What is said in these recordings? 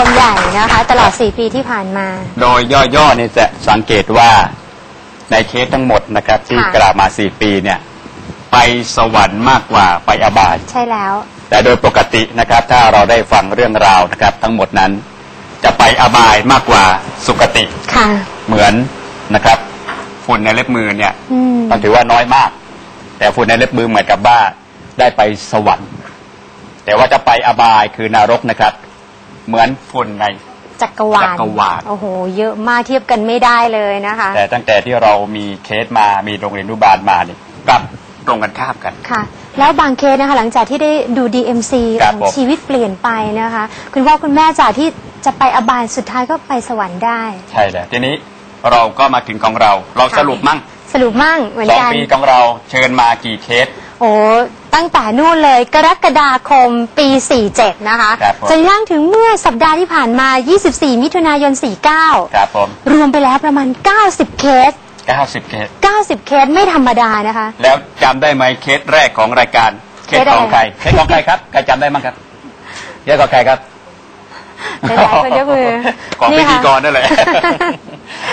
วมใหญ่นะคะ ตลอด 4 ปีที่ผ่านมา โดยย่อๆเนี่ยจะสังเกตว่าในเคสทั้งหมดนะครับ ที่ค่ะ กล่าวมา 4 ปีเนี่ย ไปสวรรค์มากกว่าไปอบาย ใช่แล้ว แต่โดยปกตินะครับถ้าเราได้ฟังเรื่องราวนะครับ ทั้งหมดนั้น จะไปอบายมากกว่าสุคติค่ะ เหมือนนะครับ ฝุ่นในเล็บมือเนี่ย อืมต้องถือว่าน้อยมาก แต่ฝุ่นในเล็บมือเหมือนกับว่าได้ไปสวรรค์ แต่ว่าจะไปอบายคือนรกนะครับ เหมือนฝุ่นใน จักรวาลจักรวาล โอ้โห เยอะมากเทียบกันไม่ได้เลยนะคะ แต่ตั้งแต่ที่เรามีเคสมามีโรงเรียนอนุบาลมาเนี่ยกลับตรงกันข้ามกัน ค่ะ แล้วบางเคสนะคะ หลังจากที่ได้ดู DMC ครับของผม ชีวิตเปลี่ยนไปนะคะ คุณพ่อคุณแม่จากที่จะไปอบายสุดท้ายก็ไปสวรรค์ได้ ใช่แล้วทีนี้เราก็มาถึงของเรา เราค่ะสรุปมั่งสรุปมั่งเหมือนสองกัน ปีของเราเชิญมากี่เคส โอ้ตั้งแต่นู่นเลยกรกฎาคมปี 47 นะคะครับผม จนกระทั่งถึงเมื่อสัปดาห์ที่ผ่านมา 24 มิถุนายน 49 ครับผมรวมไปแล้วประมาณ 90 เคส 90เคส90 เคสไม่ธรรมดานะคะ แล้วจำได้ไหมเคสแรกของรายการเคสของใครเคสของใครครับใครจำได้มั้งครับเคสของใครครับหลายๆคนยกมือของนี่พิค่ะธีกรนั่นแหละ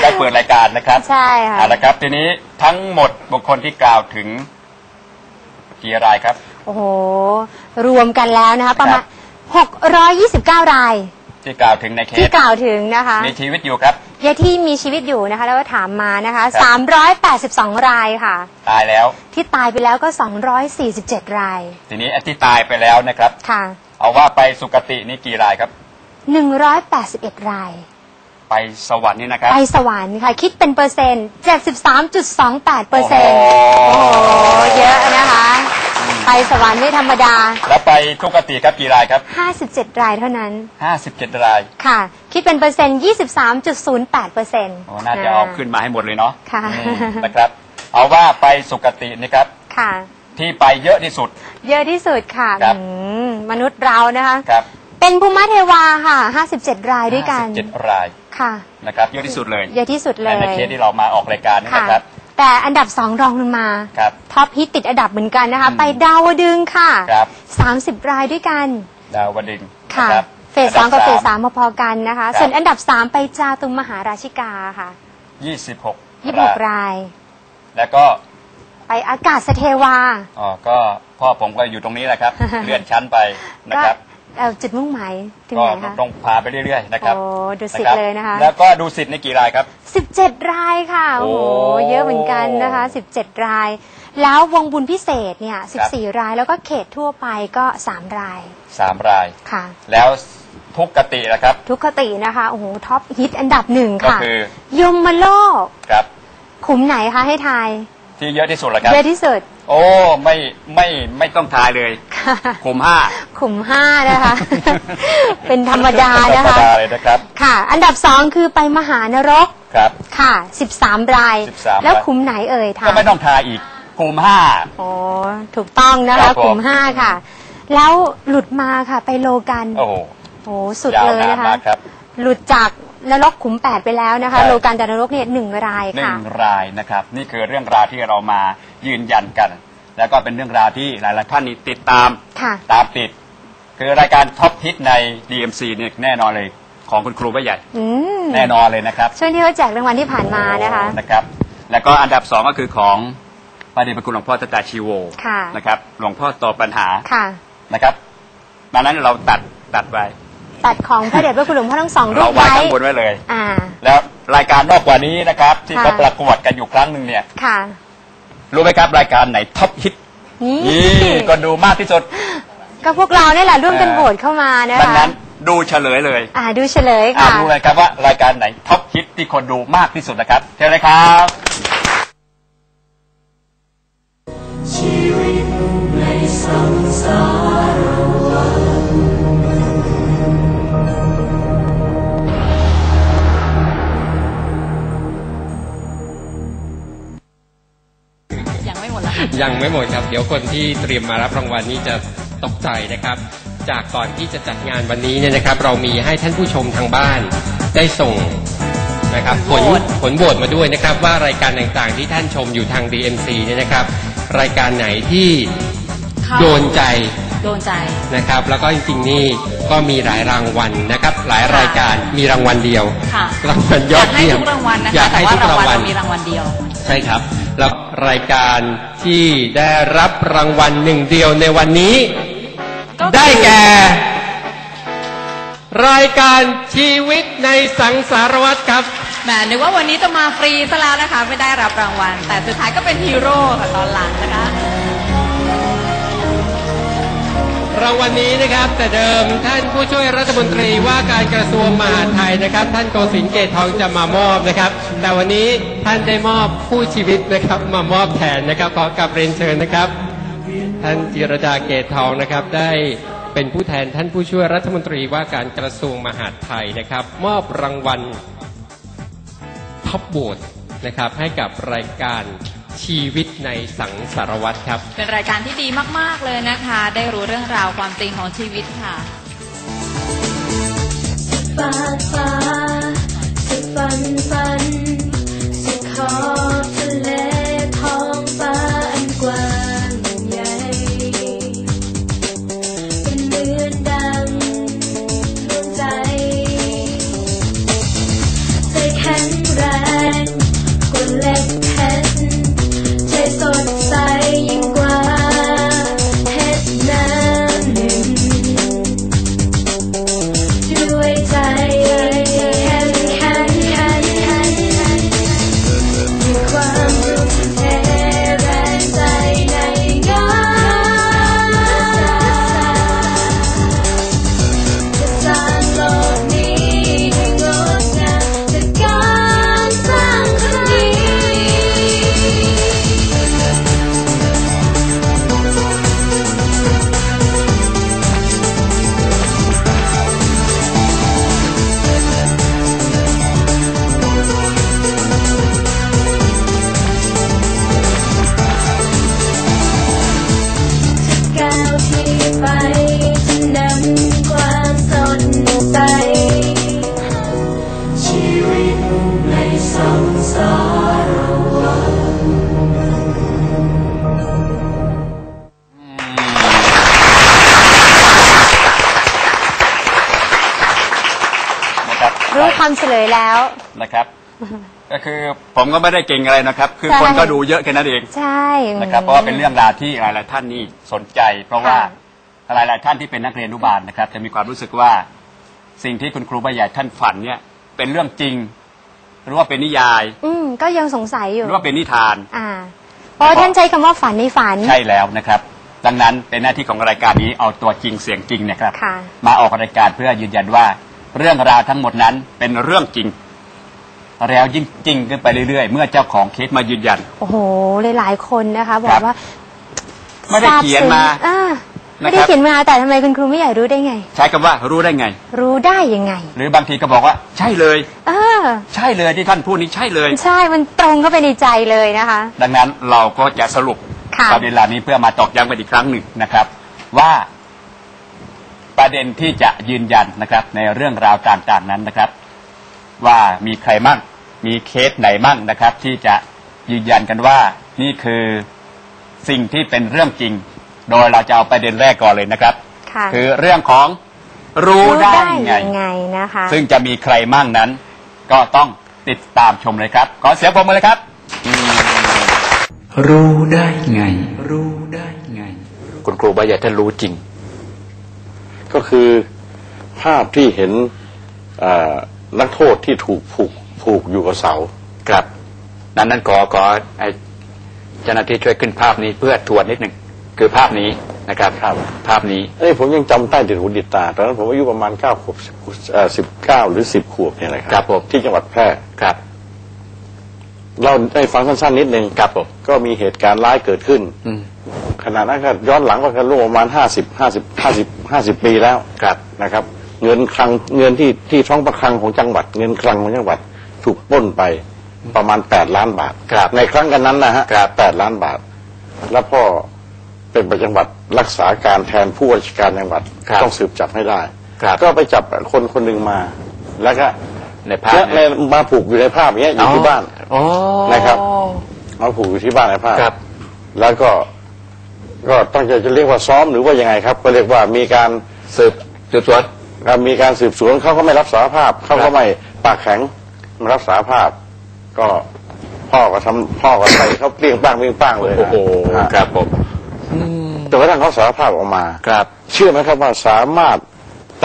ได้เปิดรายการนะครับ ใช่ค่ะ เอาละครับทีนี้ทั้งหมดบุคคลที่กล่าวถึง กี่รายครับ โอ้โห รวมกันแล้วนะคะ ประมาณ 629 ราย ที่กล่าวถึงในเคที่สกล่าวถึงนะคะมีชีวิตอยู่ครับเยที่มีชีวิตอยู่นะคะ แล้วก็ถามมานะคะ ครับ 382 รายค่ะ ตายแล้ว ที่ตายไปแล้วก็ 247 รายทีนี้อันที่ตายไปแล้วนะครับ ค่ะ เอาว่าไปสุคตินี่กี่รายครับ 181 ราย ไปสวรรค์นี่นะครับ ไปสวรรค์ค่ะ คิดเป็นเปอร์เซ็นต์73.28เปอร์เซ็นต์โอ้โอ้โหโหเยอะนะคะ ไปสวรรค์ไม่ธรรมดา แล้วไปทุกติครับกี่รายครับ 57 รายเท่านั้น 57 รายค่ะ คิดเป็นเปอร์เซ็นต์23.08เปอร์เซ็นต์โอ้น่าจะเอาขึ้นมาให้หมดเลยเนาะค่ะอืมนะครับ เอาว่าไปสุคตินะครับค่ะ ที่ไปเยอะที่สุด เยอะที่สุดค่ะครับอืมมนุษย์เรานะคะ ครับ เป็นภูมิเทวาค่ะ 57 รายด้วยกัน 57 ราย ค่ะ นะครับเยอะที่สุดเลยเยอะที่สุดเลในย ในเคสที่เรามาออกรายการนี่ค่ะ นะครับ แต่อันดับสองรองลงมาครับท็อปฮิตติดอันดับเหมือนกันนะคะ อืม ไปดาวดึงส์ค่ะ ครับ 30 รายด้วยกันดาวดึงส์ค่ะ นะครับเฟสสองกับเฟสอันดัสามพอๆกันนะคะครับส่วนอันดับสามไปจาตุมมหาราชิกาค่ะ26 26ราย แล้วก็ไปอากาศสเทวา อ๋อก็พ่อผมก็อยู่ตรงนี้แหละครับ เลื่อนชั้นไปนะก็ครับ เอ่อจุดมุ่งหมายถึงก็ไหนคะต้องพาไปเรื่อยๆนะครับโอ้ดูสิรับเลยนะคะ แล้วก็ดูสิทธิ์ในกี่รายครับ 17 รายค่ะโอ้โหโอ้เยอะเหมือนกันนะคะ 17 ราย แล้ววงบุญพิเศษเนี่ย14 รายแล้วก็เขตทั่วไปก็ 3 รายสามราย ค่ะ แล้วทุกกตินะครับ ทุกคตินะคะโอ้โหท็อปฮิตอันดับหนึ่งก็ค่ะ คือยมโลกครับขุมไหนคะให้ทายที่เยอะที่สุดเหรอครับ เยอะที่สุด โอ้ไม่ไม่ไม่ต้องทายเลย ค่ะคุมห้าขุมห้านะคะ เป็นธรรมดาธรนะรมคะ ดาเลยนะครับ ค่ะ อันดับสองคือไปมหานรก ครับ ค่ะ 13 ราย 13 แล้วรายขุมไหนเอ่ยทาก็ยไม่ต้องทายอีกคุมห้าโอ้ถูกต้องนะครัคะบผม ขุมห้าค่ะ แล้วหลุดมาค่ะ ไปโลกันโอ้โหโอ้สุดยาวเลยนานนะคะ มากครับ หลุดจากนรกขุมแปดไปแล้วนะคะ ใช่ โลกันจากนรกเนี่ยหนึ่งรายหนึ่ค่ะ งรายนะครับ นี่คือเรื่องราวที่เรามายืนยันกัน แล้วก็เป็นเรื่องราวที่หลาย ๆ ท่านนี่ติดตามค่ะ ตามติด คือรายการท็อปฮิตใน DMC เนี่ยแน่นอนเลยของคุณครูไม่ใหญ่ อืมแน่นอนเลยนะครับช่วงที่เขาแจกรางวัลที่ผ่านมานะคะ นะครับ แล้วก็อันดับสองก็คือของพระเดชพระคุณหลวงพ่อตาตาชีโวค่ะ นะครับหลวงพ่อตอบปัญหาค่ะ นะครับดังนั้นเราตัดตัดไว้ตัดของพระเดชพระคุณหลวงพ่อทั้งสองรูเราปไว้ไว้ข้างบนไว้เลย อ่า แล้วรายการนอกกว่านี้นะครับ ที่ค่ะ เขาประกวดกันอยู่ครั้งหนึ่งเนี่ย ค่ะ รู้ไหมครับรายการไหนท็อปฮิตนี่นี่ ก็ดูมากที่สุด ก็พวกเราเนี่ยแหละร่วมกันเออโหวตเข้ามานะดังคะนั้นดูเฉลยเลยอ่าดูเฉลยอ่าค่ะดูเลยครับว่ารายการไหนท็อปฮิตที่คนดูมากที่สุดนะครับเชิญเลยครับ ยังไม่หมดครับ เดี๋ยวคนที่เตรียมมารับรางวัลนี้จะตกใจนะครับ จากก่อนที่จะจัดงานวันนี้เนี่ยนะครับ เรามีให้ท่านผู้ชมทางบ้านได้ส่งนะครับผลโหวตผลโหวตมาด้วยนะครับ ว่ารายการต่างๆ ที่ท่านชมอยู่ทาง DMC เนี่ยนะครับ รายการไหนที่เข้าโดนใจโดนใจนะครับ แล้วก็จริงๆนี่ก็มีหลายรางวัลนะครับ หลายรายการมีรางวัลเดียวค่ะรางวัลยออยาดกให้เยี่ยมทุกรางวัลนะอยาคะกแต่ให้ว่าทุกรางรางวัลวัลเรามีรางวัลเดียว ใช่ครับ แล้วรายการที่ได้รับรางวัลหนึ่งเดียวในวันนี้ก็คือได้แก่ รายการชีวิตในสังสารวัตรครับ แหมนึกว่าวันนี้จะมาฟรีซะแล้วนะคะ ไม่ได้รับรางวัล แต่สุดท้ายก็เป็นฮีโร่ค่ะตอนหลังนะคะ รางวัลนี้นะครับ แต่เดิมท่านผู้ช่วยรัฐมนตรีว่าการกระทรวงมหาดไทยนะครับ ท่านโกสินทร์เกตทองจะมามอบนะครับ แต่วันนี้ท่านได้มอบผู้ชีวิตนะครับ มามอบแทนนะครับขอกลับเรียนเชิญนะครับ ท่านจิรดาเกตทองนะครับ ได้เป็นผู้แทนท่านผู้ช่วยรัฐมนตรีว่าการกระทรวงมหาดไทยนะครับ มอบรางวัลท็อปโบทนะครับ ให้กับรายการชีวิตในสังสารวัตรครับ เป็นรายการที่ดีมาก ๆ เลยนะคะ ได้รู้เรื่องราวความจริงของชีวิตค่ะฟากฟ้าสุดฝันฝัน คำเฉลยแล้ว นะครับ ก็คือผมก็ไม่ได้เก่งอะไรนะครับ คือใช่คนก็ดูเยอะแค่นั้นเองใช่นะครับ เพราะว่าเป็นเรื่องราวที่หลายๆท่านนี่สนใจ เพราะว่าค่ะหลายๆท่านที่เป็นนักเรียนอนุบาลนะครับ จะมีความรู้สึกว่าสิ่งที่คุณครูใบใหญ่ท่านฝันเนี่ยเป็นเรื่องจริง หรือว่าเป็นนิยาย อืมก็ยังสงสัยอหยู่รือว่าเป็นนิทาน อ่าเพราะว่าท่านใช้คำว่าฝันในฝัน ใช่แล้วนะครับ ดังนั้นเป็นหน้าที่ของรายการนี้เอาตัวจริงเสียงจริงเนะครับค่ะมาออกรายการเพื่อยืนยันว่า เรื่องราวทั้งหมดนั้นเป็นเรื่องจริง แล้วยิ่งจริงขึ้นไปเรื่อยๆ เมื่อเจ้าของเคสมายืนยัน โอ้โหหลายๆคนนะคะ บอครักบ ว่าไม่ได้เขียนมาซบซึ้งอ่าไม่นะครับได้เขียนมาแต่ทำไมคุณครูไม่ใหญ่รู้ได้ไง ใช้คำว่ารู้ได้ไง รู้ได้ยังไงหรือบางทีก็บอกว่า ใช่เลย เออใช่เลยที่ท่านพูดนี้ใช่เลย ใช่มันตรงเข้าไปในใจเลยนะคะ ดังนั้นเราก็จะสรุปค่ะ ประเด็นเหล่านี้เพื่อมาตอกย้ำกันอีกครั้งหนึ่งนะครับ ว่า ประเด็นที่จะยืนยันนะครับ ในเรื่องราวต่างๆนั้นนะครับ ว่ามีใครมั่งมีเคสไหนมั่งนะครับ ที่จะยืนยันกันว่านี่คือสิ่งที่เป็นเรื่องจริง โดยเราจะเอาประเด็นแรกก่อนเลยนะครับ ค่ะคือเรื่องของรู้ได้ไง ยังไงนะคะซึ่งจะมีใครมั่งนั้น ก็ต้องติดตามชมเลยครับ ขอเสียงปรบมือเลยครับ รู้ได้ไง รู้ได้ไง คุณครูบาใหญ่ท่านรู้จริง ก็คือภาพที่เห็นอ่านักโทษที่ถูกผูกผูกอยู่กับเสาครับ นั้นนั้นขอขอไอ้เจ้าหน้าที่ช่วยขึ้นภาพนี้เพื่อทวนนิดหนึ่งคือภาพนี้นะครับครับภาพนี้เอ้ยผมยังจำใต้ติดหูดิดตาตอนนั้นผมอายุประมาณเก้าขวบสิบเก้าหรือสิบขวบเนี่ยนะคครัรับผมที่จังหวัดแพร่ครับเราได้ฟังสั้นๆนิดนึงครับผมก็มีเหตุการณ์ร้ายเกิดขึ้นอืมขณะนั้นก็ย้อนหลังไปกันร่วมประมาณห้าสิบห้าสิบห้าสิบ ห้าสิบปีแล้วครับนะครับ เงินคลังเงินที่ที่ท้องประคลังของจังหวัด เงินคลังของจังหวัดถูกปล้นไปประมาณแปดล้านบาทครับในครั้งกันนั้นนะฮะครับแปดล้านบาท แล้วพ่อเป็นประจังหวัดรักษาการแทนผู้ว่าราชการจังหวัดครับต้องสืบจับให้ได้ครับก็ไปจับคนคนหนึ่งมา แล้วก็ในภาพและในเนี่ยมาผูกอยู่ในภาพอย่างเงี้ยอยู่ที่บ้านอ๋อนะครับมาผูกอยู่ที่บ้านในภาพครับแล้วก็ ก็ตั้งใจจะเรียกว่าซ้อมหรือว่ายังไงครับ ก็เรียกว่ามีการสืบสืบสวนอ่ามีการสืบสวนเขาก็ไม่รับสารภาพเขาก็ไม่ปากแข็งไม่รับสารภาพ ก็พ่อก็ทำพ่อก็ใส่เขาเปรี้ยงป้างเปรี้ยงป้างเลยนะโอ้โหฮะครับผมจนกระทั่งเขาสารภาพออกมาครับ เชื่อไหมครับว่าสามารถ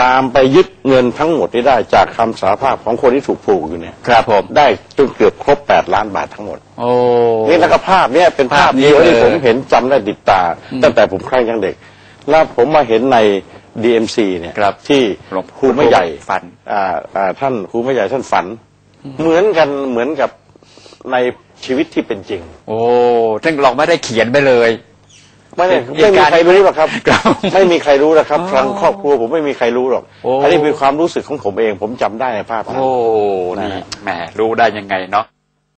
ตามไปยึดเงินทั้งหมดนี้ได้จากคำสารภาพของคนที่ถูกผูกอยู่เนี่ย ครับผม ได้จนเกือบครบ 8 ล้านบาททั้งหมด โอ้ นี่แล้วก็ภาพเนี่ยเป็นภาพภาพนี้เดียวที่เลยผมเห็นจำได้ติดตา อืมตั้งแต่ผมครั้งยังเด็ก แล้วผมมาเห็นใน DMC เนี่ยครับที่หลวงครูไม่ใหญ่ฝัน อ่าอ่าท่านครูไม่ใหญ่ท่านฝัน เหมือนกันเหมือนกับในชีวิตที่เป็นจริง โอ้ซึ่งเราไม่ได้เขียนไปเลย ไม่ได้เหไม่ตุมีการณ์ใครรู้หรอกครับ ครับไม่มีใครรู้หรอกครับอ๋อทางครอบครัวผมไม่มีใครรู้หรอกโอ้ อันนี้เป็นความรู้สึกของผมเอง ผมจำได้ในภาพนั้น โอ้ นี่แหมรู้ได้ยังไงเนาะ